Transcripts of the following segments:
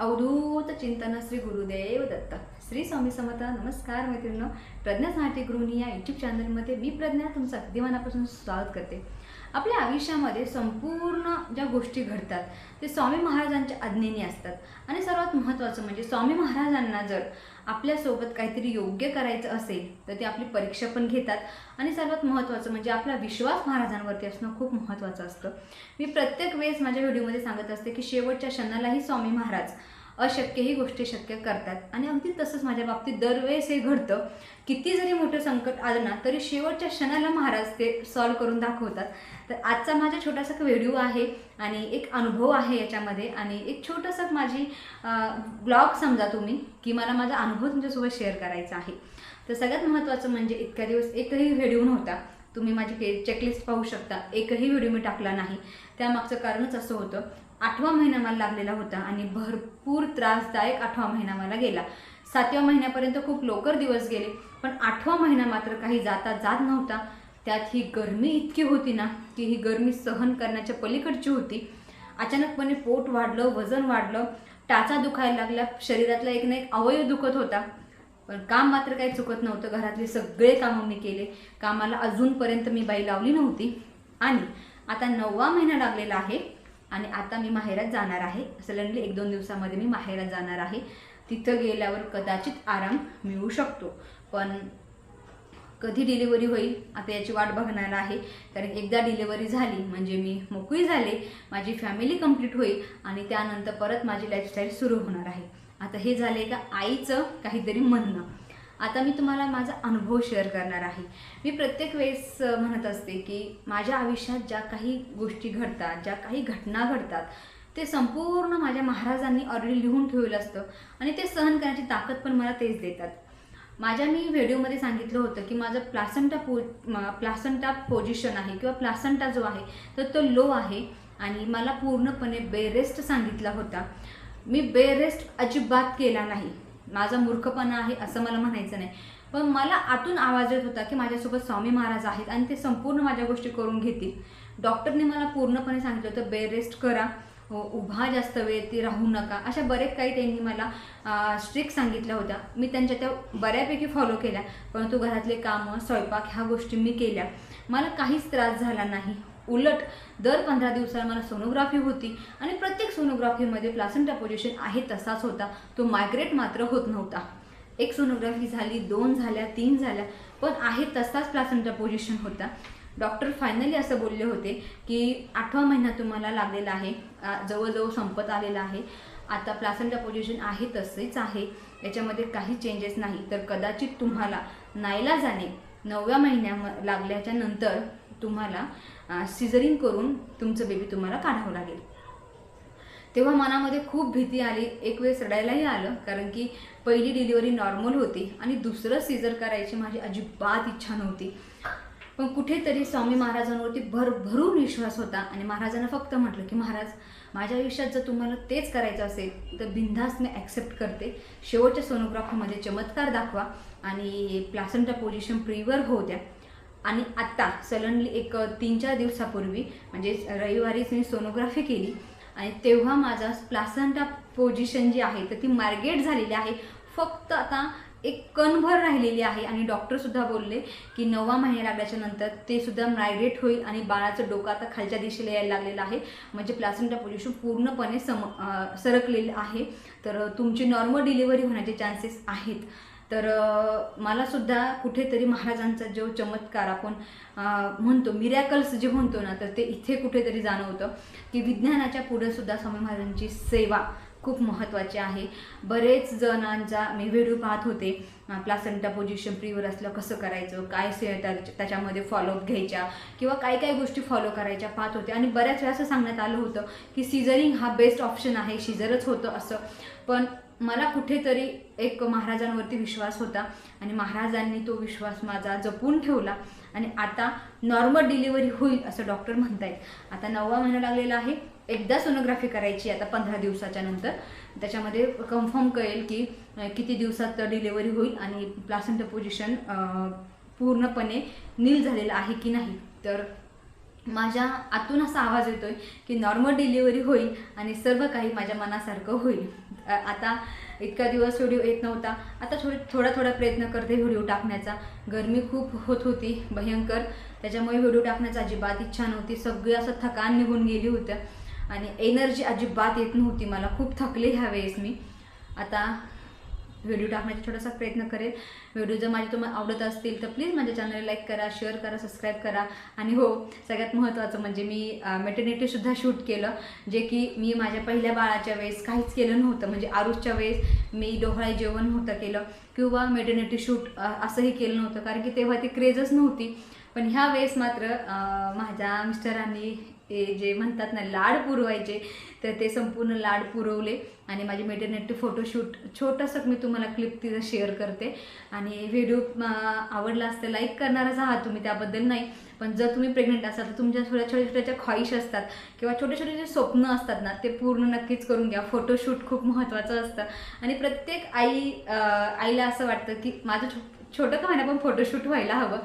अवधूत चिंतन श्री गुरुदेव दत्त. श्री स्वामी समर्थ नमस्कार मैत्रिणी प्रज्ञा साठी गृहिणी या यूट्यूब चॅनलमध्ये मी प्रज्ञा तुमचं अगदी मनापासून स्वागत करते. आपल्या आयुष्यामध्ये संपूर्ण ज्या गोष्टी घडतात ते स्वामी महाराजांच्या आज्ञेने असतात. आणि सर्वात महत्त्वाचं म्हणजे स्वामी महाराजांना जर आपल्यासोबत काहीतरी योग्य करायचं असेल तर ते आपली परीक्षा पण घेतात. आणि सर्वात महत्त्वाचं म्हणजे आपला विश्वास महाराजांवरती असणं खूप महत्त्वाचं असतं. मी प्रत्येक वेळेस माझ्या व्हिडिओमध्ये सांगत असते की शेवटच्या क्षणालाही स्वामी महाराज अशक्यही गोष्टी शक्य करतात. आणि अगदी तसंच माझ्या बाबतीत दरवेळेस हे घडतं. किती जरी मोठं संकट आलं ना तरी शेवटच्या क्षणाला महाराज ते सॉल्व्ह करून दाखवतात. तर आजचा माझा छोटासा व्हिडिओ आहे आणि एक अनुभव आहे याच्यामध्ये. आणि एक छोटंसं माझी ब्लॉग समजा तुम्ही की मला माझा अनुभव तुमच्यासोबत शेअर करायचा आहे. तर सगळ्यात महत्त्वाचं म्हणजे इतक्या दिवस एकही व्हिडिओ नव्हता. तुम्ही माझी चेकलिस्ट पाहू शकता. एकही व्हिडिओ मी टाकला नाही. त्यामागचं कारणच असं होतं आठवा महिना मला लागलेला होता आणि भरपूर त्रासदायक आठवा महिना मला गेला. सातव्या महिन्यापर्यंत खूप लवकर दिवस गेले पण आठवा महिना मात्र काही जाता जात नव्हता. त्यात ही गरमी इतकी होती ना की ही गरमी सहन करण्याच्या पलीकडची होती. अचानकपणे पोट वाढलं वजन वाढलं. टाचा दुखायला लागला शरीरातला एक ना एक अवयव दुखत होता. पण काम मात्र काही चुकत नव्हतं. घरातले सगळे कामं मी केले. कामाला अजूनपर्यंत मी बाई लावली नव्हती. आणि आता नववा महिना लागलेला आहे आणि आता मी माहेरात जाणार आहे. सडनली एक दोन दिवसामध्ये मी माहेरात जाणार आहे. तिथं गेल्यावर कदाचित आराम मिळू शकतो. पण कधी डिलिव्हरी होईल आता याची वाट बघणार आहे. कारण एकदा डिलिव्हरी झाली म्हणजे मी मोकळी झाले. माझी फॅमिली कंप्लीट होईल आणि त्यानंतर परत माझी लाईफस्टाईल सुरू होणार आहे. आता हे झाले का आईचं काहीतरी म्हणणं. आता मी तुम्हाला माझा अनुभव शेअर करणार आहे. मी प्रत्येक वेळेस म्हणत असते की माझ्या आयुष्यात ज्या काही गोष्टी घडतात ज्या काही घटना घडतात ते संपूर्ण माझ्या महाराजांनी ऑलरेडी लिहून ठेवलं असतं आणि ते सहन करण्याची ताकद पण मला तेच देतात. माझ्या मी व्हिडिओमध्ये सांगितलं होतं की माझं प्लासंटा पो प्लासंटा पोझिशन आहे किंवा प्लासंटा जो आहे तर तो लो आहे आणि मला पूर्णपणे बेरेस्ट सांगितला होता. मी बेरेस्ट अजिबात केला नाही. माझा मूर्खपणा आहे असं मला म्हणायचं नाही. पण मला आतून आवाज येत होता की माझ्यासोबत स्वामी महाराज आहेत आणि ते संपूर्ण माझ्या गोष्टी करून घेतील. डॉक्टरने मला पूर्णपणे सांगितलं होतं बेरेस्ट करा. हो, उभा जास्त वेळ ती राहू नका. अशा बरेच काही त्यांनी मला स्ट्रिक सांगितल्या होत्या. मी त्यांच्या त्या बऱ्यापैकी फॉलो केल्या. परंतु घरातले कामं स्वयंपाक ह्या गोष्टी मी केल्या. मला काहीच त्रास झाला नाही. उलट दर पंधरा दिवसाला मला सोनोग्राफी होती आणि प्रत्येक सोनोग्राफीमध्ये प्लासेंटा पोझिशन आहे तसाच होता. तो मायग्रेट मात्र होत नव्हता. एक सोनोग्राफी झाली दोन झाल्या तीन झाल्या पण आहे तसाच प्लासेंटा पोझिशन होता. डॉक्टर फायनली असं बोलले होते की आठवा महिना तुम्हाला लागलेला आहे. जवळजवळ संपत आलेला आहे. आता प्लासेंटा पोझिशन आहे तसेच आहे. याच्यामध्ये काही चेंजेस नाही. तर कदाचित तुम्हाला नाईला जाणे नवव्या महिन्या लागल्याच्या नंतर तुम्हाला सिझरिंग करून तुमचं बेबी तुम्हाला काढावं लागेल. तेव्हा मनामध्ये खूप भीती आली. एक वेळेस रडायलाही आलं कारण की पहिली डिलिव्हरी नॉर्मल होती आणि दुसरं सिझर करायची माझी अजिबात इच्छा नव्हती. पण कुठेतरी स्वामी महाराजांवरती भरभरून विश्वास होता आणि महाराजांना फक्त म्हटलं की महाराज माझ्या आयुष्यात जर तुम्हाला तेच करायचं असेल तर बिनधास्त मी ॲक्सेप्ट करते. शेवटच्या सोनोग्राफीमध्ये चमत्कार दाखवा आणि प्लासंटा पोझिशन प्रीवर होऊ द्या. आणि आत्ता सलनली एक तीन चार दिवसापूर्वी म्हणजे रविवारीच मी सोनोग्राफी केली आणि तेव्हा माझा प्लासंटा पोझिशन जी आहे तर ती मार्गेट झालेली आहे. फक्त आता एक कणभर राहिलेली आहे आणि डॉक्टरसुद्धा बोलले की नववा महिने लागल्याच्या नंतर ते सुद्धा मायग्रेट होईल आणि बाळाचं डोकं आता खालच्या दिशेला यायला लागलेलं आहे. म्हणजे प्लासंटा पोझिशन पूर्णपणे सम सरकलेलं आहे. तर तुमची नॉर्मल डिलिव्हरी होण्याचे चान्सेस आहेत. तर मला सुद्धा कुठेतरी महाराजांचा जो चमत्कार आपण म्हणतो मिरॅकल्स जे म्हणतो ना तर ते इथे कुठेतरी जाणवतं की विज्ञानाच्या पुढे सुद्धा स्वामी महाराजांची सेवा खूप महत्त्वाची आहे. बरेच जणांचा मी व्हिडिओ पाहत होते प्लासंटा पोझिशन प्रीवर असलं कसं करायचं काय से त्याच्यामध्ये फॉलोअप घ्यायच्या किंवा काय काय गोष्टी फॉलो करायच्या पाहत होते. आणि बऱ्याच वेळा असं सांगण्यात आलं होतं की सिझरिंग हा बेस्ट ऑप्शन आहे शिजरच होतं असं. पण मला कुठेतरी एक महाराजांवरती विश्वास होता आणि महाराजांनी तो विश्वास माझा जपून ठेवला आणि आता नॉर्मल डिलिव्हरी होईल असं डॉक्टर म्हणतायत. आता नववा महिना लागलेला आहे. एकदा सोनोग्राफी करायची आता पंधरा दिवसाच्या नंतर. त्याच्यामध्ये कन्फर्म कळेल की किती दिवसात डिलिव्हरी होईल आणि प्लासेंट पोझिशन पूर्णपणे नील झालेलं आहे की नाही. तर माझ्या आतून असा आवाज येतोय की नॉर्मल डिलिव्हरी होईल आणि सर्व काही माझ्या मनासारखं होईल. आता इतका दिवस व्हिडिओ येत नव्हता. आता थोडी थोडा थोडा प्रयत्न करते व्हिडिओ टाकण्याचा. गरमी खूप होत होती भयंकर. त्याच्यामुळे व्हिडिओ टाकण्याचा अजिबात इच्छा नव्हती. सगळी असं थकान निघून गेली होतं. आणि एनर्जी अजिबात येत नव्हती. मला खूप थकले ह्या वेळेस मी. आता व्हिडिओ टाकण्याचा थोडासा प्रयत्न करेल. व्हिडिओ जर माझे तुम्हाला आवडत असतील तर प्लीज माझ्या चॅनलला लाईक करा शेअर करा सबस्क्राईब करा. आणि हो सगळ्यात महत्त्वाचं म्हणजे मी मेटर्निटीसुद्धा शूट केलं जे की मी माझ्या पहिल्या बाळाच्या वेळेस काहीच केलं नव्हतं. म्हणजे आरुषच्या वेळेस मी डोहळा जेवण नव्हतं केलं किंवा मेटर्निटी शूट असंही केलं नव्हतं. कारण की तेव्हा ती क्रेजच नव्हती. पण ह्या वेळेस मात्र माझ्या मिस्टरांनी हे जे म्हणतात ना लाड पुरवायचे तर ते संपूर्ण लाड पुरवले. आणि माझे मेटर्निटी फोटोशूट छोटंसं मी तुम्हाला क्लिप तिथं शेअर करते. आणि व्हिडिओ आवडला असतं लाईक करणारच आहात तुम्ही त्याबद्दल नाही. पण जर तुम्ही प्रेग्नंट असाल तर तुमच्या थोड्या छोट्या छोट्याच्या ख्वाहिश असतात. किंवा छोटे छोटे जे स्वप्न असतात ना ते पूर्ण नक्कीच करून घ्या. फोटोशूट खूप महत्त्वाचं असतं. आणि प्रत्येक आई आईला असं वाटतं की माझं छो छोटं का म्हणा पण फोटोशूट व्हायला हवं.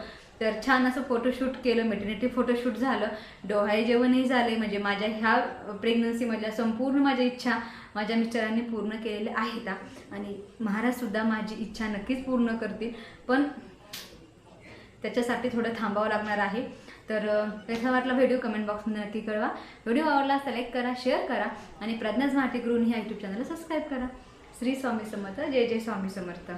तर छान असं फोटोशूट केलं मेटर्निटी फोटोशूट झालं. डोहाळे जेवणही झाले म्हणजे माझ्या ह्या प्रेग्नन्सीमधल्या संपूर्ण माझ्या इच्छा माझ्या मिस्टरांनी पूर्ण केलेल्या आहेत. आणि महाराजसुद्धा माझी इच्छा नक्कीच पूर्ण करतील. पण त्याच्यासाठी थोडं थांबावं लागणार आहे. तर कसा वाटला व्हिडिओ कमेंट बॉक्समध्ये नक्की कळवा. व्हिडिओ आवडला असता लाईक करा शेअर करा. आणि प्रज्ञाच माहिती गृहिणी ह्या यूट्यूब चॅनलला सबस्क्राईब करा. श्री स्वामी समर्थ. जय जय स्वामी समर्थ.